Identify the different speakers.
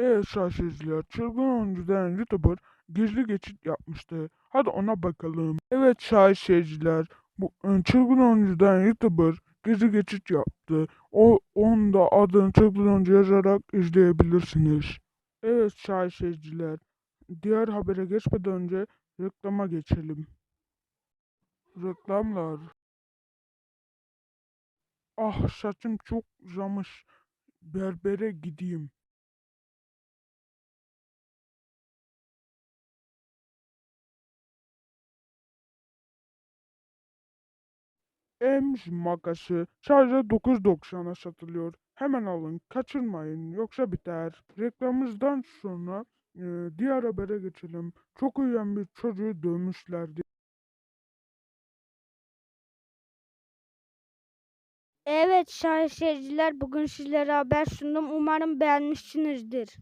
Speaker 1: Şaşırtıcılar. Çılgın oyuncu denen YouTuber gizli geçit yapmıştı. Hadi ona bakalım. Evet şaşırtıcılar. Bu e, çılgın oyuncu denen YouTuber gizli geçit yaptı. O onu da adını çılgın oyuncu yazarak izleyebilirsiniz. Evet şaşırtıcılar. Diğer habere geçmeden önce reklama geçelim. Reklamlar. Ah saçım çok uzamış. Berbere gideyim. Ems makası sadece 9.90'a satılıyor. Hemen alın, kaçırmayın yoksa biter. Reklamımızdan sonra e, diğer habere geçelim. Çok uyuyan bir çocuğu dövmüşlerdi.
Speaker 2: Evet sayın seyirciler bugün sizlere haber sundum. Umarım beğenmişsinizdir.